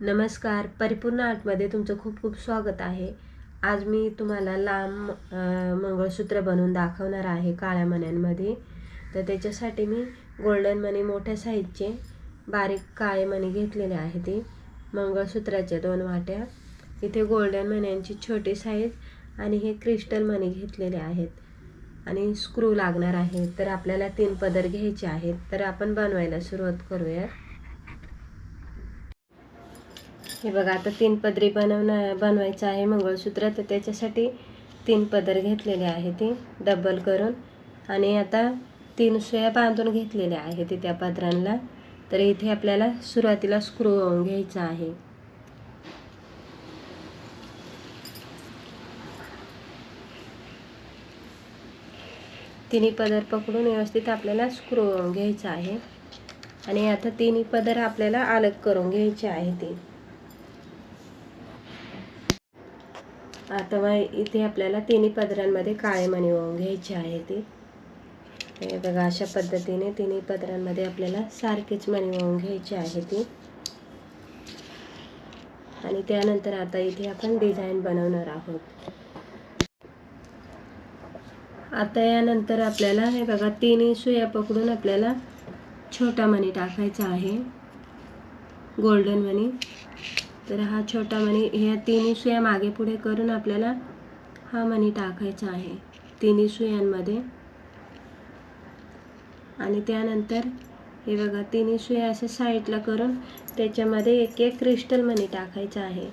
नमस्कार. परिपूर्ण आर्टमध्ये तुमचं खूप खूप स्वागत आहे. आज मी तुम्हाला लांब मंगळसूत्र बनवून दाखवणार आहे काळ्या मण्यांमध्ये. तर त्याच्यासाठी मी गोल्डन मणी मोठ्या साईजचे बारीक काळे मणी घेतलेले आहे ते. मंगळसूत्राच्या दोन वाट्या. इथे गोल्डन मण्यांची छोटी साईज आणि हे क्रिस्टल मणी घेतलेले आहेत. आणि स्क्रू लागणार आहे. तर आपल्याला तीन पदर घ्यायचे आहेत. तर आपण बनवायला सुरुवात करूया हे बघा आता तीन पदरी बनवणं बनवायचं आहे मंगळसूत्र तर त्याच्यासाठी तीन पदर घेतलेले आहे ते डबल करून. आणि आता तीन सुया बांधून घेतलेल्या आहेत त्या पदरांना. तर इथे आपल्याला सुरुवातीला स्क्रू घ्यायचा आहे. तिन्ही पदर पकडून व्यवस्थित आपल्याला स्क्रू घ्यायचा आहे. आणि आता तिन्ही पदर आपल्याला अलग करून घ्यायचे आहे ते. आता इथे आपल्याला तिन्ही पदरांमध्ये काळे मणी ओवून घ्यायचे आहे ते. हे बघा अशा पद्धतीने तिन्ही पदरांमध्ये आपल्याला सारखेच मणी ओवून घ्यायची आहे ती. आणि त्यानंतर आता इथे आपण डिझाईन बनवणार आहोत. आता यानंतर आपल्याला हे बघा तिन्ही सुया पकडून आपल्याला छोटा मणी टाकायचा आहे. गोल्डन मणी. तर हा छोटा मणी ह्या तिन्ही सुया मागे पुढे करून आपल्याला हा मणी टाकायचा आहे. तिन्ही सुयांमध्ये. आणि त्यानंतर हे बघा तिन्ही सुया असे साईडला करून त्याच्यामध्ये एक एक क्रिस्टल मणी टाकायचा आहे.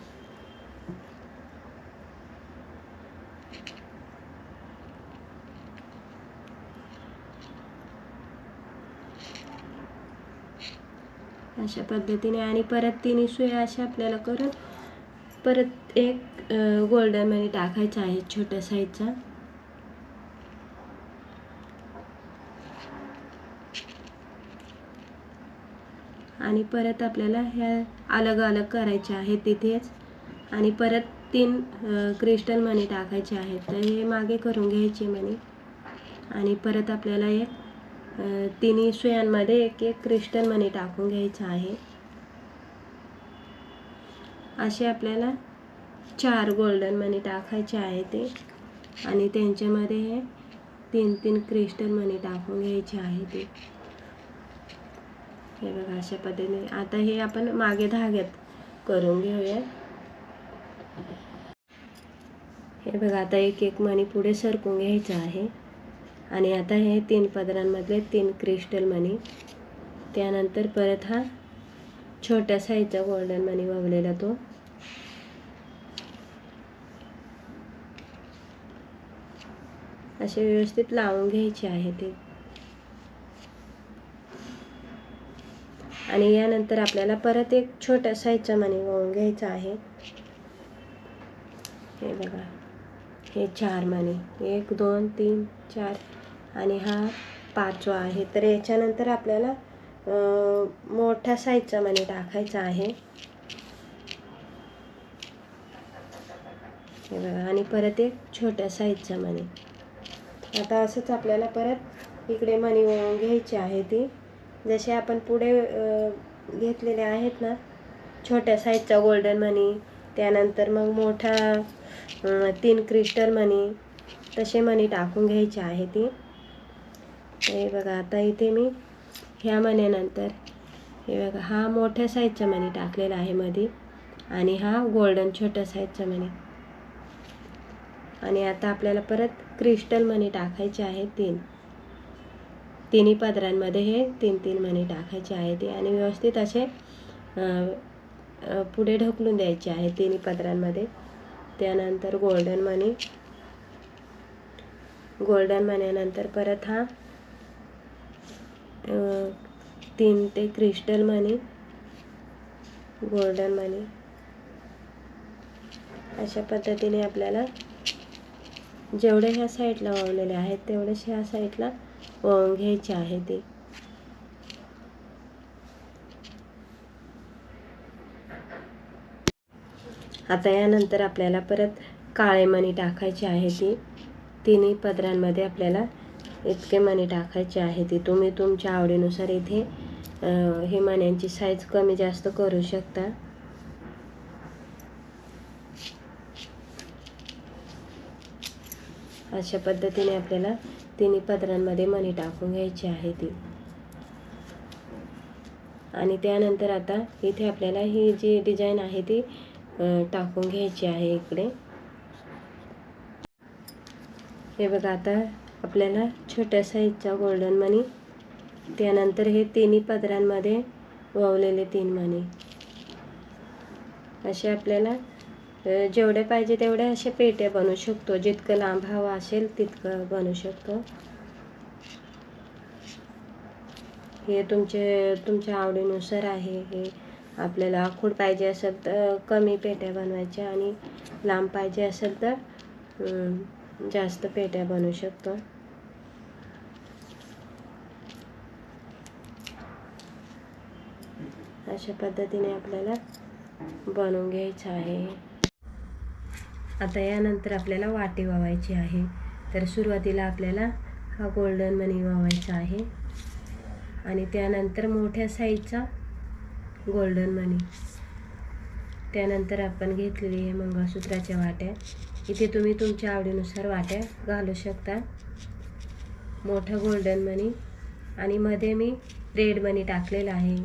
अशा पद्धतीने आणि परत तिने सुया अशा आपल्याला करून परत एक गोल्डन मनी टाकायचा आहे छोट्या साईजचा आणि परत आपल्याला ह्या अलग अलग करायच्या आहेत तिथेच. आणि परत तीन क्रिस्टल मनी टाकायचे आहेत. तर हे मागे करून घ्यायचे मनी आणि परत आपल्याला एक तिन्ही सुयांमध्ये एक एक क्रिस्टल मनी टाकून घ्यायचं आहे. असे आपल्याला चार गोल्डन मनी टाकायचे आहे ते. आणि त्यांच्यामध्ये हे तीन तीन क्रिस्टल मनी टाकून घ्यायचे आहे ते. हे बघा अशा पद्धतीने. आता हे आपण मागे धाग्यात करून घेऊया हे बघा आता एक एक मनी पुढे सरकून घ्यायचं आहे. आणि आता हे तीन पदरांमधले तीन क्रिस्टल मनी. त्यानंतर परत हा छोट्या साईजचा गोल्डन मनी वावलेला तो. असे व्यवस्थित लावून घ्यायचे आहे ते. आणि यानंतर आपल्याला परत एक छोट्या साईजचा मनी वाहून घ्यायचा आहे. हे बघा. हे चार मणी एक दोन तीन चार आणि हा पाचवा आहे. तर याच्यानंतर आपल्याला मोठ्या साईजचा मणी टाकायचा आहे. हे बघा आणि परत एक छोट्या साईजचा मणी. आता असंच आपल्याला परत इकडे मणी घ्यायची आहे ती. जसे आपण पुढे घेतलेले आहेत ना छोट्या साईजचा गोल्डन मणी त्यानंतर मग मोठा तीन क्रिस्टल मणी तसे मणी टाकून घ्यायचे आहे ती. हे बघा आता इथे मी ह्या मण्यानंतर हे बघा हा मोठ्या साईजचा मणी टाकलेला आहे मध्ये आणि हा गोल्डन छोट्या साईजचा मणी. आणि आता आपल्याला परत क्रिस्टल मणी टाकायचे आहे तीन. तिन्ही पदरांमध्ये हे तीन तीन मणी टाकायचे आहे ते आणि व्यवस्थित असे पुढे ढकलून द्यायचे आहे तिन्ही पदरांमध्ये. त्यानंतर गोल्डन मनी गोल्डन मण्यानंतर परत हा तीन ते क्रिस्टल मनी गोल्डन मनी. अशा पद्धतीने आपल्याला जेवढे ह्या साईडला वावलेले आहेत तेवढेच ह्या साईडला वाहून घ्यायचे आहे ते. आता यानंतर आपल्याला परत काळे मणी टाकायची आहे ती. तिन्ही पदरांमध्ये आपल्याला इतके मणी टाकायचे आहे ते तुम्ही तुमच्या आवडीनुसार इथे हे मण्यांची साईज कमी जास्त करू शकता. अशा पद्धतीने आपल्याला तिन्ही पदरांमध्ये मणी टाकून घ्यायची आहे ती. आणि त्यानंतर आता इथे आपल्याला ही जी डिझाईन आहे ती टाकून घ्यायची आहे इकडे. हे बघा आता आपल्याला छोट्या साईजचा गोल्डन मनी त्यानंतर हे तिन्ही पदरांमध्ये वावलेले तीन मणी असे आपल्याला जेवढे पाहिजे तेवढे असे पेट्या बनवू शकतो. जितकं लांब हवा असेल तितकं बनवू शकतो. हे तुमचे तुमच्या आवडीनुसार आहे. हे आपल्याला आखूड पाहिजे असेल तर कमी पेट्या बनवायच्या आणि लांब पाहिजे असेल तर जास्त पेट्या बनवू शकतो. अशा पद्धतीने आपल्याला बनवून घ्यायचं आहे. आता यानंतर आपल्याला वाटी वावायची आहे. तर सुरुवातीला आपल्याला हा गोल्डन मनी वावायचा आहे. आणि त्यानंतर मोठ्या साईजचा गोल्डन मनी त्यानंतर आपण घेतलेली आहे मंगळसूत्राच्या वाट्या. इथे तुम्ही तुमच्या आवडीनुसार वाट्या घालू शकता. मोठा गोल्डन मनी आणि मध्ये मी रेड मनी टाकलेला आहे.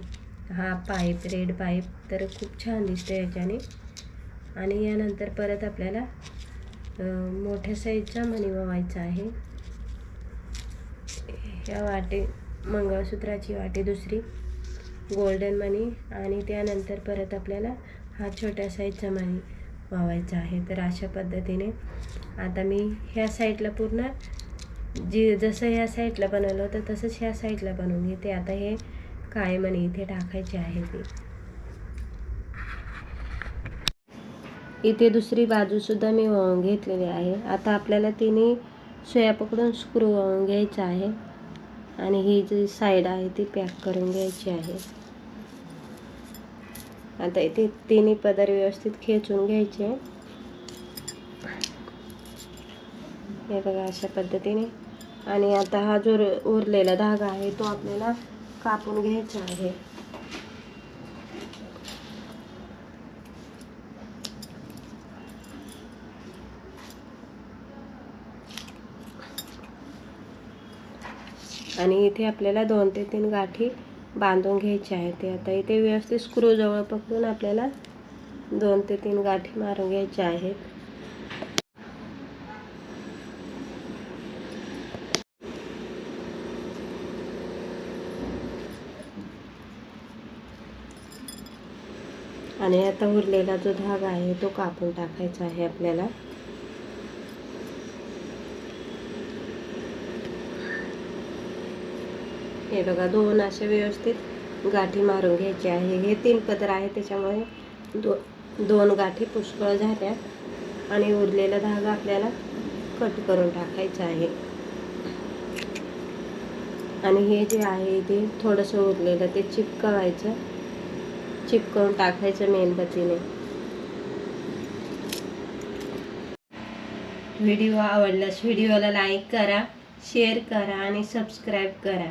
हा पाईप रेड पाईप तर खूप छान दिसतं याच्याने. आणि यानंतर परत आपल्याला मोठ्या साईजचा मणी वावायचा आहे. ह्या वाटे मंगळसूत्राची वाटी दुसरी. गोल्डन मनी आणि त्यानंतर परत आपल्याला हा छोट्या साईजचा मणी वावायचं आहे. तर अशा पद्धतीने आता मी ह्या साईडला पूर्ण जी जसं ह्या साईडला बनवलं होतं तसंच ह्या साईडला बनवून घेते. आता हे काळे मणी इथे टाकायचे आहे ती. इथे दुसरी बाजूसुद्धा मी वाहून घेतलेली आहे. आता आपल्याला तिने सोया पकडून स्क्रू वाहून घ्यायचा आहे. आणि ही जी साईड आहे ती पॅक करून घ्यायची आहे. आता इथे तिन्ही पदर व्यवस्थित खेचून घ्यायचे. हे बघा अशा पद्धतीने. आणि आता हा जो उरलेला धागा आहे तो आपल्याला कापून घ्यायचा आहे. आणि इथे आपल्याला दोन ते तीन गाठी बांधून घ्यायचे आहेत ते. आता इथे व्यवस्थित स्क्रूजवळ पकडून आपल्याला दोन ते तीन गाठी मारून घ्यायच्या आहेत. आणि आता उरलेला जो धागा आहे तो कापून टाकायचा आहे आपल्याला. हे बघा दोन असे व्यवस्थित गाठी मारून घ्यायची आहे. हे तीन पदर आहे त्याच्यामुळे दो दोन गाठी पुष्कळ झाल्या आणि उरलेला धागा आपल्याला कट करून टाकायचा आहे. आणि हे जे आहे ते थोडंसं उरलेलं ते चिपकवायचं चिपकवून टाकायचं मेणबत्तीने व्हिडिओ आवडल्यास व्हिडिओला लाईक करा शेअर करा आणि सबस्क्राईब करा.